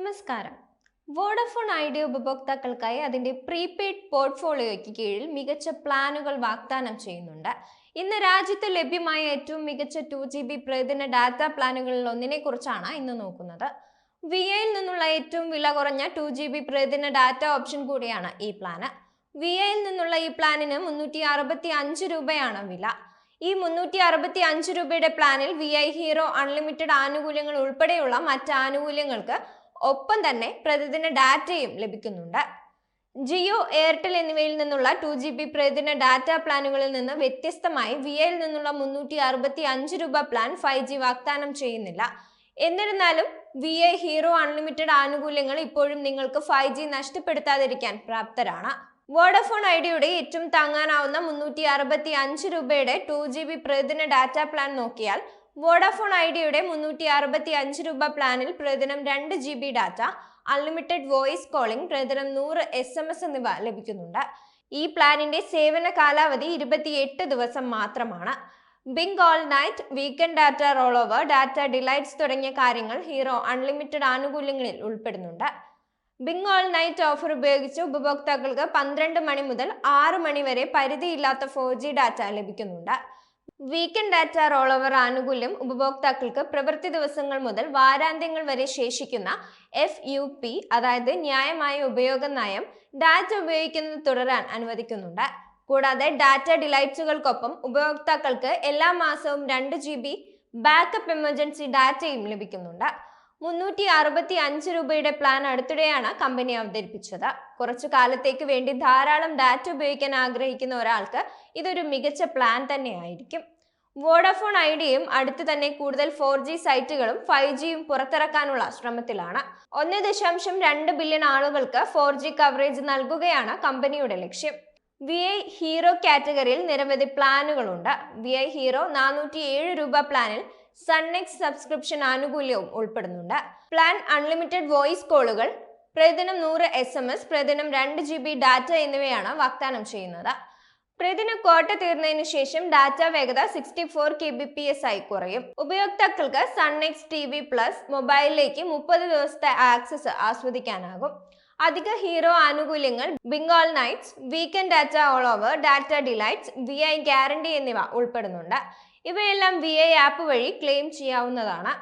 നമസ്കാരം. Vodafone idea ഉപഭോക്താക്കൾക്കായി അതിന്റെ prepaid പോർട്ട്ഫോളിയോയ്ക്ക് കീഴിൽ മികച്ച പ്ലാനുകൾ വാഗ്ദാനം ചെയ്യുന്നുണ്ട്. ഇന്ന് രാജ്യത്ത് ലഭ്യമായ ഏറ്റവും മികച്ച ടു ജി ബി പ്രതിദിന ഡാറ്റ പ്ലാനുകളിൽ ഒന്നിനെ കുറിച്ചാണ് ഇന്ന് നോക്കുന്നത്. വി ഐയിൽ നിന്നുള്ള ഏറ്റവും വില കുറഞ്ഞ ടു ജി ബി പ്രതിദിന ഡാറ്റ ഓപ്ഷൻ കൂടിയാണ് ഈ പ്ലാന്. വി ഐയിൽ നിന്നുള്ള ഈ പ്ലാനിന് മുന്നൂറ്റി അറുപത്തി അഞ്ച് രൂപയാണ് വില. ഈ മുന്നൂറ്റി അറുപത്തി അഞ്ച് രൂപയുടെ പ്ലാനിൽ വി ഐ ഹീറോ അൺലിമിറ്റഡ് ആനുകൂല്യങ്ങൾ ഉൾപ്പെടെയുള്ള മറ്റ് ആനുകൂല്യങ്ങൾക്ക് ഒപ്പം തന്നെ പ്രതിദിന ഡാറ്റയും ലഭിക്കുന്നുണ്ട്. ജിയോ എയർടെൽ എന്നിവയിൽ നിന്നുള്ള ടു ജി ബി പ്രതിദിന ഡാറ്റ പ്ലാനുകളിൽ നിന്ന് വ്യത്യസ്തമായി വി ഐയിൽ നിന്നുള്ള മുന്നൂറ്റി അറുപത്തി അഞ്ച് രൂപ പ്ലാൻ ഫൈവ് ജി വാഗ്ദാനം ചെയ്യുന്നില്ല. എന്നിരുന്നാലും വി ഐ ഹീറോ അൺലിമിറ്റഡ് ആനുകൂല്യങ്ങൾ ഇപ്പോഴും നിങ്ങൾക്ക് ഫൈവ് ജി നഷ്ടപ്പെടുത്താതിരിക്കാൻ പ്രാപ്തരാണ്. വോഡഫോൺ ഐഡിയയുടെ ഏറ്റവും താങ്ങാനാവുന്ന മുന്നൂറ്റി അറുപത്തി അഞ്ച് രൂപയുടെ ടു ജി ബി പ്രതിദിന ഡാറ്റ പ്ലാൻ നോക്കിയാൽ വോഡഫോൺ ഐഡിയയുടെ മുന്നൂറ്റി അറുപത്തി അഞ്ച് രൂപ പ്ലാനിൽ പ്രതിദിനം രണ്ട് G B data unlimited voice calling പ്രതിദിനം നൂറ് എസ് എം എസ് എന്നിവ ലഭിക്കുന്നുണ്ട്. ഈ പ്ലാനിന്റെ സേവന കാലാവധി ഇരുപത്തിയെട്ട് ദിവസം മാത്രമാണ്. Binge all night weekend data roll over data delights തുടങ്ങിയ കാര്യങ്ങൾ ഹീറോ അൺലിമിറ്റഡ് ആനുകൂല്യങ്ങളിൽ ഉൾപ്പെടുന്നുണ്ട്. ബിങ് ഓൾ നൈറ്റ് ഓഫർ ഉപയോഗിച്ച് ഉപഭോക്താക്കൾക്ക് പന്ത്രണ്ട് മണി മുതൽ ആറ് മണി വരെ പരിധിയില്ലാത്ത ഫോർ ഡാറ്റ ലഭിക്കുന്നുണ്ട്. വീക്കെൻഡ് ഡാറ്റ റോൾ ഓവർ ആനുകൂല്യം ഉപഭോക്താക്കൾക്ക് പ്രവൃത്തി ദിവസങ്ങൾ മുതൽ വാരാന്ത്യങ്ങൾ വരെ ശേഷിക്കുന്ന എഫ് യു പി അതായത് ന്യായമായ ഉപയോഗ നയം ഡാറ്റ ഉപയോഗിക്കുന്നത് തുടരാൻ അനുവദിക്കുന്നുണ്ട്. കൂടാതെ ഡാറ്റ ഡിലൈറ്റുകൾക്കൊപ്പം ഉപഭോക്താക്കൾക്ക് എല്ലാ മാസവും രണ്ട് ജി ബി ബാക്കപ്പ് എമർജൻസി ഡാറ്റയും ലഭിക്കുന്നുണ്ട്. മുന്നൂറ്റി അറുപത്തി അഞ്ച് രൂപയുടെ പ്ലാൻ അടുത്തിടെയാണ് കമ്പനി അവതരിപ്പിച്ചത്. കുറച്ചു കാലത്തേക്ക് വേണ്ടി ധാരാളം ഡാറ്റ ഉപയോഗിക്കാൻ ആഗ്രഹിക്കുന്ന ഒരാൾക്ക് ഇതൊരു മികച്ച പ്ലാൻ തന്നെയായിരിക്കും. വോഡഫോൺ ഐഡിയയും അടുത്ത് തന്നെ കൂടുതൽ ഫോർ ജി സൈറ്റുകളും ഫൈവ് ജിയും പുറത്തിറക്കാനുള്ള ശ്രമത്തിലാണ്. ഒന്ന് ദശാംശം രണ്ട് ബില്യൺ ആളുകൾക്ക് ഫോർ ജി കവറേജ് നൽകുകയാണ് കമ്പനിയുടെ ലക്ഷ്യം. വി ഐ ഹീറോ കാറ്റഗറിയിൽ നിരവധി പ്ലാനുകളുണ്ട് വി ഐ ഹീറോ നാനൂറ്റി ഏഴ് രൂപ പ്ലാനിൽ സൺനെക്സ് സബ്സ്ക്രിപ്ഷൻ ആനുകൂല്യവും ഉൾപ്പെടുന്നുണ്ട്. പ്ലാൻ അൺലിമിറ്റഡ് വോയിസ് കോളുകൾ പ്രതിദിനം നൂറ് എസ് എം എസ് പ്രതിദിനം രണ്ട് ജി ബി ഡാറ്റ എന്നിവയാണ് വാഗ്ദാനം ചെയ്യുന്നത്. പ്രതിദിന കോട്ട തീർന്നതിനു ശേഷം ഡാറ്റ വേഗത sixty four K B P S ആയി കുറയും. ഉപയോക്താക്കൾക്ക് Sun NXT T V plus മൊബൈലിലേക്ക് മുപ്പത് ദിവസത്തെ ആക്സസ് ആസ്വദിക്കാനാകും. അധിക ഹീറോ ആനുകൂല്യങ്ങൾ binge all nights weekend data all over data delights V I guarantee എന്നിവ ഉൾപ്പെടുന്നുണ്ട്. ഇവയെല്ലാം വി ഐ ആപ്പ് വഴി ക്ലെയിം ചെയ്യാവുന്നതാണ്.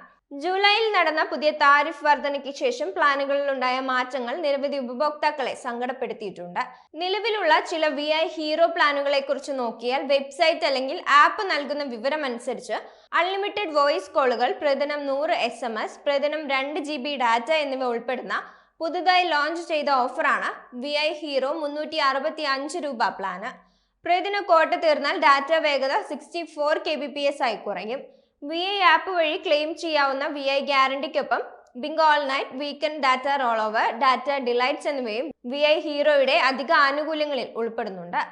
ജൂലൈയിൽ നടന്ന പുതിയ താരിഫ് വർധനയ്ക്ക് ശേഷം പ്ലാനുകളിൽ ഉണ്ടായ മാറ്റങ്ങൾ നിരവധി ഉപഭോക്താക്കളെ സങ്കടപ്പെടുത്തിയിട്ടുണ്ട്. നിലവിലുള്ള ചില വി ഐ ഹീറോ പ്ലാനുകളെ കുറിച്ച് നോക്കിയാൽ വെബ്സൈറ്റ് അല്ലെങ്കിൽ ആപ്പ് നൽകുന്ന വിവരം അനുസരിച്ച് അൺലിമിറ്റഡ് വോയിസ് കോളുകൾ പ്രതിദിനം നൂറ് എസ് എം എസ് പ്രതിദിനം രണ്ട് ജി ബി ഡാറ്റ എന്നിവ ഉൾപ്പെടുന്ന പുതുതായി ലോഞ്ച് ചെയ്ത ഓഫറാണ് വി ഐ ഹീറോ മുന്നൂറ്റി അറുപത്തി അഞ്ച് രൂപ പ്ലാന് പ്രതിദിന കോട്ട തീർന്നാൽ ഡാറ്റ വേഗത sixty four K B P S ആയി കുറയും. വി ഐ ആപ്പ് വഴി ക്ലെയിം ചെയ്യാവുന്ന V I ഗ്യാരണ്ടിക്കൊപ്പം binge all night weekend data roll over data delights എന്നിവയും വി ഐ ഹീറോയുടെ അധിക ആനുകൂല്യങ്ങളിൽ ഉൾപ്പെടുന്നുണ്ട്.